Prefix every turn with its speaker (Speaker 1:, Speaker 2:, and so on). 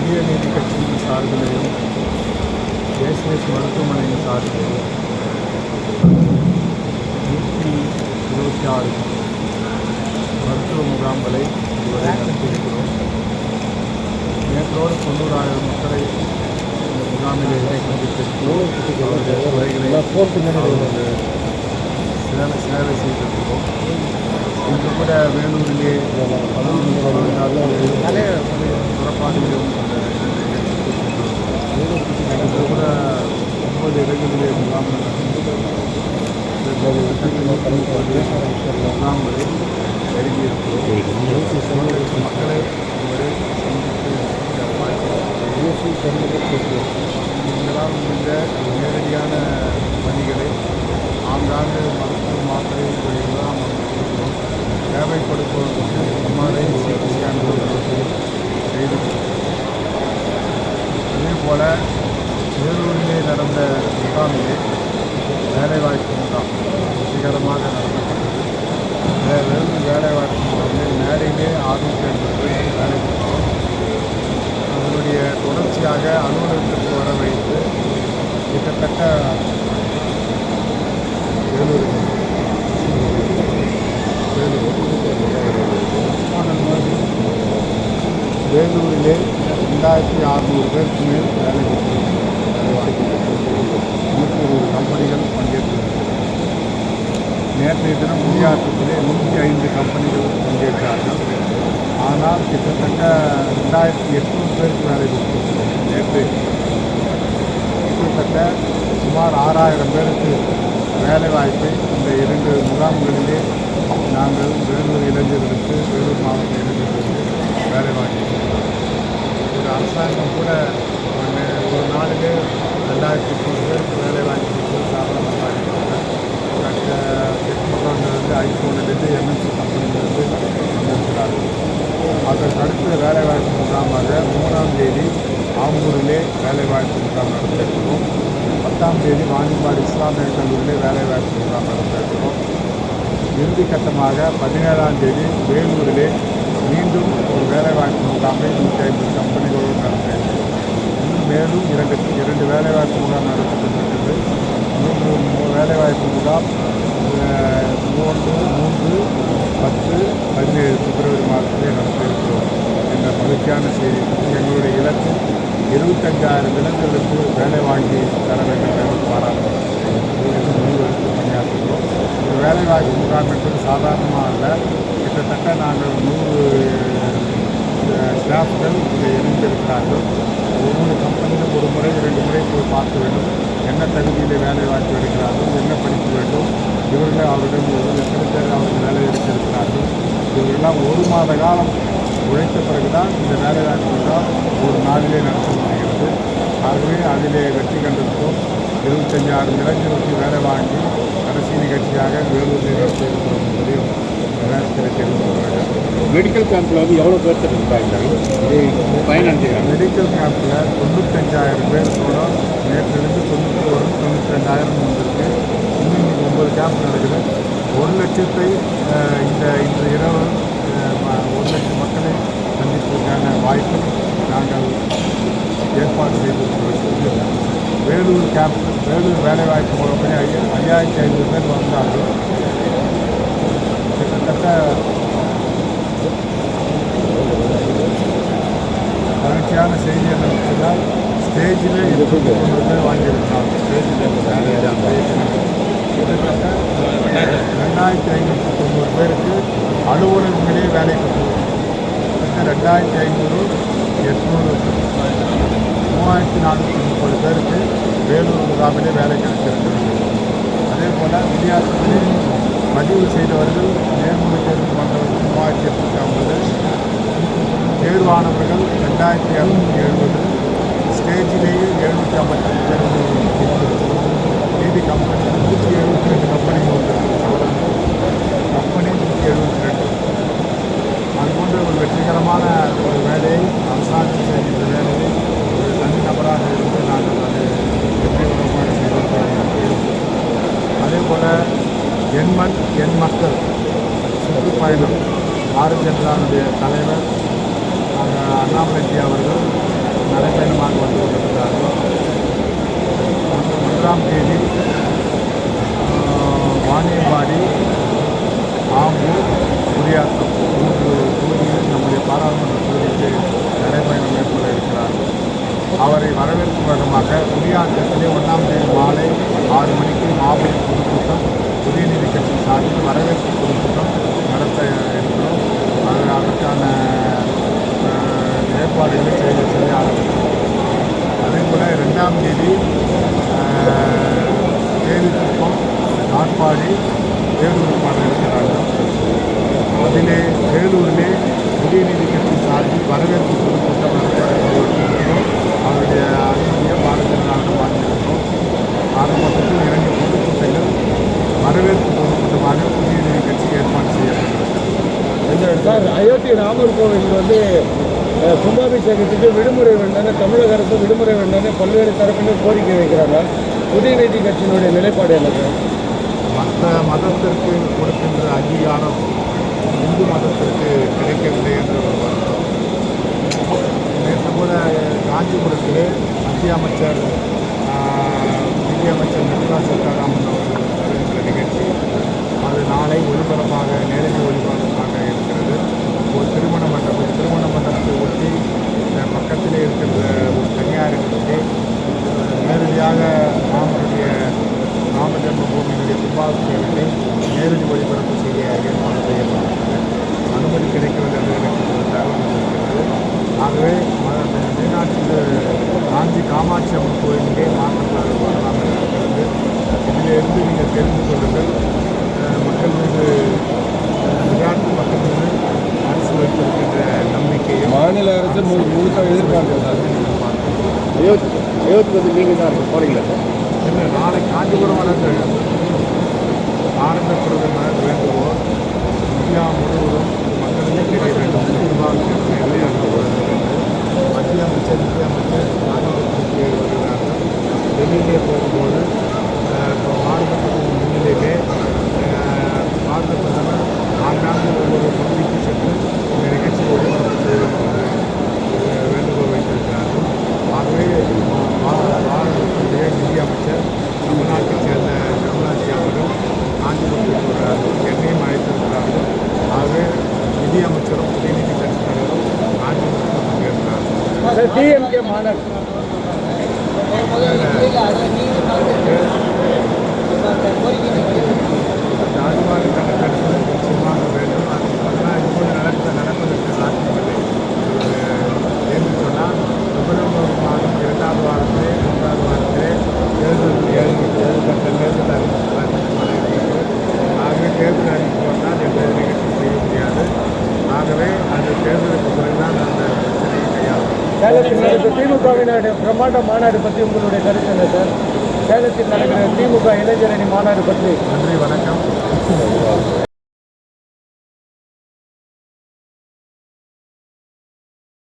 Speaker 1: புதிய நீதி கட்சியின் சார்பிலையும் ஏசிஎஸ் மருத்துவமனையின் சார்பிலையும் நூற்றி இருபத்தி ஆறு மருத்துவ முகாம்களை இதுவரை நடத்தியிருக்கிறோம். நேற்றோடு தொண்ணூறாயிரம் மக்களை இந்த முகாமில் சந்தித்திருக்கிறோம் அவருடைய சேவை சேவை செய்திருக்கிறோம். இன்று கூட வேலூரிலே பதினொன்று பதினாறு புறப்பாடுகளும் கூட ஒன்பது இடங்களிலே முகாம்கள் நடந்தது. முகாம்களை எழுதியிருக்கிறோம் மக்களை இதுவரை சந்தித்து நீங்களால் நேரடியான பணிகளை ஆங்காங்கு மருத்துவ மாத்திரை தொழிலாம் தேவைப்படுபவர்களுக்கு செய்து அதே போல் வேலூரிலே நடந்த முகாமிலே வேலைவாய்ப்பு முகாம் வெற்றிகரமாக நடந்தது வேலூர் வேலைவாய்ப்பு முகாமில் மேடையிலே ஆறுநூற்றி ஐம்பது பேர் வேலை அதனுடைய தொடர்ச்சியாக அலுவலகத்திற்கு வர வைத்து கிட்டத்தட்ட வேலூர். வேலூரிலே ரெண்டாயிரத்தி அறுநூறு பேருக்கு மேல் வேலை நூற்றி இருபது கம்பெனிகள் பங்கேற்றிருக்கிறது. நேற்றைய தினம் குடியாற்றத்திலே நூற்றி ஐந்து கம்பெனிகள் பங்கேற்றார்கள். ஆனால் கிட்டத்தட்ட ரெண்டாயிரத்தி எட்நூறு பேருக்கு வேலை கொடுத்துருக்கிறோம் நேற்று கிட்டத்தட்ட சுமார் ஆறாயிரம் பேருக்கு வேலை வாய்ப்பை இந்த இரண்டு முகாம்களிலே நாங்கள் வேலூர் இளைஞர்களுக்கு வேலூர் மாவட்ட இளைஞர்களுக்கு வேலை வாங்கி ஒரு அரசாங்கம் கூட ஒரு நே- ஒரு ரெண்டாயிரத்தி முப்பது பேருக்கு வேலை வாங்கி கொடுத்து சாதாரணமாக வாங்கிக்கிறாங்க மற்ற டெக்னிக்கல்லேருந்து ஐஃபோன்லேருந்து எம்என்சி கம்பெனிலேருந்து வந்திருக்கிறார்கள். அதற்கு அடுத்த வேலைவாய்ப்பு முகாமாக மூணாம் தேதி ஆம்பூரிலே வேலைவாய்ப்பு முகாம் நடத்திருக்கிறோம் பத்தாம் தேதி வாணிபாடு இஸ்லாமிய கல்லூரியிலே வேலைவாய்ப்பு முகாம் நடத்திருக்கிறோம் இறுதி கட்டமாக பதினேழாம் தேதி வேலூரிலே மீண்டும் ஒரு வேலைவாய்ப்பு முகாமை நூற்றி ஐம்பது கம்பெனிகளோடு நடத்தியிருக்கிறோம் இன்னும் மேலும் இரண்டு இரண்டு வேலைவாய்ப்பு முகாம் நடத்தப்பட்டிருக்கிறது. மூன்று வேலைவாய்ப்பு முகாம் மூன்று மூன்று பத்து பதினேழு பிப்ரவரி மாதத்திலே நடத்தியிருக்கிறோம் என்ற மகிழ்ச்சியான செய்தி. எங்களுடைய இலக்கு இருபத்தஞ்சாயிரம் இடங்களுக்கு வேலை வாங்கி தர வேண்டும் என்று பாராட்டுகிறோம் என்று முடிவெடுத்து பணியாற்றுகிறோம் இந்த வேலைவாய்ப்பு முகாம் என்பது சாதாரணமாக இல்லை கிட்டத்தட்ட நாங்கள் நூறு ஸ்டாஃப்கள் இங்கே இணைந்திருக்கிறார்கள் ஒவ்வொரு கம்பெனியிலும் ஒரு முறை இரண்டு முறை போய் பார்க்க வேண்டும். என்ன தகுதியில் வேலை வாய்ப்பு எடுக்கிறார்கள் என்ன படிக்க வேண்டும் இவர்கள் அவரிடம் ஒரு எத்தனை பேர் அவர்கள் வேலை எடுத்திருக்கிறார்கள். இவர்களெல்லாம் ஒரு மாத காலம் உழைத்த பிறகுதான் இந்த வேலை வாய்ப்பு ஒரு நாளிலே நடத்த முடிகிறது. ஆகவே அதிலே வெற்றி கண்டிருக்கிறோம். இருபத்தஞ்சாயிரம் இளைஞர்களுக்கு வேலை வாங்கி கடைசி நிகழ்ச்சியாக வேலூரில் நடத்தியிருக்கிறோம் என்பதையும் கொள்ள வேண்டும்
Speaker 2: மெடிக்கல் கேம்பில் வந்து எவ்வளோ பேர் இருந்தாங்க இது பயனடைஞ்சிருக்காங்க
Speaker 1: மெடிக்கல் கேம்பில் தொண்ணூத்தஞ்சாயிரம் பேர் கூட நேற்றிலிருந்து தொண்ணூற்றி ஒரு தொண்ணூற்றி ரெண்டாயிரம் வந்திருக்கு. இன்னும் இன்னைக்கு ஒன்பது கேம்ப் நடக்குது. ஒரு லட்சத்தை இந்த இந்த இரவு ஒரு லட்சம் மக்களை சந்திப்பதற்கான வாய்ப்பை நாங்கள் ஏற்பாடு செய்திருக்கிறோம் வேலூர் கேம்ப் வேலூர் வேலைவாய்ப்பு முகமை ஐயா ஐயாயிரத்தி ஐநூறு பேர் வந்தாங்க கிட்டத்தட்ட மகிழ்ச்சியான செய்தி என்ன சொன்னால் ஸ்டேஜில் இருபத்தி தொண்ணூறு பேர் வாங்கியிருக்காங்க ஸ்டேஜில் கிட்டத்தட்ட ரெண்டாயிரத்தி ஐநூற்றி தொண்ணூறு பேருக்கு அலுவலகங்களே வேலை கொடுத்துருக்கோம் ரெண்டாயிரத்தி ஐநூறு எட்நூறு மூவாயிரத்தி நானூற்றி வேலூர் முகாமிலே வேலை கிடைச்சிருக்கிறது அதே போல் விளையாட்டுகளில் பதிவு செய்தவர்கள் நேர்முறை தேர்வு பண்ணுறவர்கள் மூவாயிரத்தி எட்நூற்றி ஐம்பது தேர்வானவர்கள் ரெண்டாயிரத்தி இரநூத்தி எழுபது ஸ்டேஜிலேயே எழுநூற்றி ஐம்பத்தஞ்சு பேர் நீதி கம்பெனி நூற்றி எழுபத்தி ரெண்டு கம்பெனி கம்பெனி நூற்றி எழுபத்தி ரெண்டு. அது போன்ற ஒரு வெற்றிகரமான ஒரு வேலையை அரசாங்கம் செய்கின்ற ஒரு தனிநபராக இருந்து நாங்கள் அதை வெற்றிகரமாக செய்திருக்கிறோம் அதே போல் எண்மண் என் மக்கள். சுற்றுப்பயணம் பாரதிய ஜனதாவுடைய தலைவர் நாங்கள் அண்ணாமலைஜி அவர்கள் நடைபயணமாக வந்து கொண்டிருக்கிறார்கள். ஒன்றாம் தேதி வாணியம்பாடி ஆம்பூர் குடியாத்தம் மூன்று தொகுதிகளில் நம்முடைய பாராளுமன்ற தொகுதிக்கு நடைபயணம் மேற்கொள்ள இருக்கிறார்கள் அவரை வரவேற்கும் விதமாக குடியாத்தத்திலே ஒன்றாம் தேதி மாலை ஆறு மணிக்கு மாபெரும் பொதுக்கூட்டம் உதயநிதி கட்சி சார்பில் வரவேற்பு பொதுக்கூட்டம் நடத்த இருக்கிறோம். அது அதற்கான ஏற்பாடுகளை செய்ய செய்ய ஆரம்பிக்கிறோம் அதே போல் ரெண்டாம் தேதி ஆஹ், தேவிக்குப்பம் நாட்பாடி வேலூர் பாட இருக்கிறார்கள். அதிலே வேலூரிலே உதயநிதி கட்சி சார்பில் வரவேற்பு பொதுக்கூட்டம் நடத்தியிருக்கிறோம் அவருடைய அனுமதியை பாரதிய ஜனதா வாங்கியிருக்கிறோம். ஆரம்பத்துக்கு இரண்டு வரவேற்பு பொதுக்கூட்டமாக உதயநிதி கட்சி ஏற்பாடு செய்யப்பட்டிருக்கிறது
Speaker 2: சார் அயோத்தி ராமர் கோவில் வந்து கும்பாபிஷேகத்துக்கு விடுமுறை வேண்டும்னு தமிழக அரசு விடுமுறை வேண்டும்னு பல்வேறு தரப்பினர் கோரிக்கை வைக்கிறாங்க. உதயநிதி கட்சியினுடைய நிலைப்பாடு என்ன சார்?
Speaker 1: மற்ற மதத்திற்கு கொடுக்கின்ற அங்கீகாரம் இந்து மதத்திற்கு கிடைக்கவில்லை என்ற ஒரு வருத்தம். நேற்று கூட காஞ்சிபுரத்திலே மத்திய அமைச்சர் நிதியமைச்சர் நிர்மலா சீதாராமன் நேரடி ஒளிபரப்பு செய்ய ஏற்பாடு செய்யப்பட்டிருக்கிறது அனுமதி கிடைக்கவில்லை என்று எனக்கு ஒரு தகவல் இருக்கிறது ஆகவே மீனாட்சி காஞ்சி காமாட்சி அம்மன் கோயிலே மாற்றம் வரலாம் இருக்கிறது. இதிலிருந்து நீங்கள் தெரிந்து கொள்ளுங்கள். மக்கள் மீது விளையாட்டு மக்கள் மீது அரசு வைத்திருக்கின்ற நம்பிக்கையும்
Speaker 2: மாநில அரசு முழுக்க எதிர்பார்க்கிறது
Speaker 1: நீங்கள்
Speaker 2: அயோத்தி அயோத்தி வந்து நீங்கள் தான் போறீங்களா சார்?
Speaker 1: இல்லை நாளை காஞ்சிபுரம் வளர்ந்து ஆனந்த பிரதமர் வேண்டுகோள் இந்தியா முழுவதும் அமைச்சரும் உதயநிதி கட்சி தலைவரும் காஞ்சிபுரத்தில் பங்கேற்கிறார்கள்
Speaker 2: சார் டிஎம்கே மாநாடு
Speaker 1: ராஜ்பாரி
Speaker 2: சேலத்தில் நடக்கிற திமுகவினுடைய பிரம்மாண்ட மாநாடு பற்றி உங்களுடைய கருத்து என்ன சார்? சேலத்தில் நடக்கிற திமுக இளைஞரணி மாநாடு பற்றி.
Speaker 1: நன்றி வணக்கம்.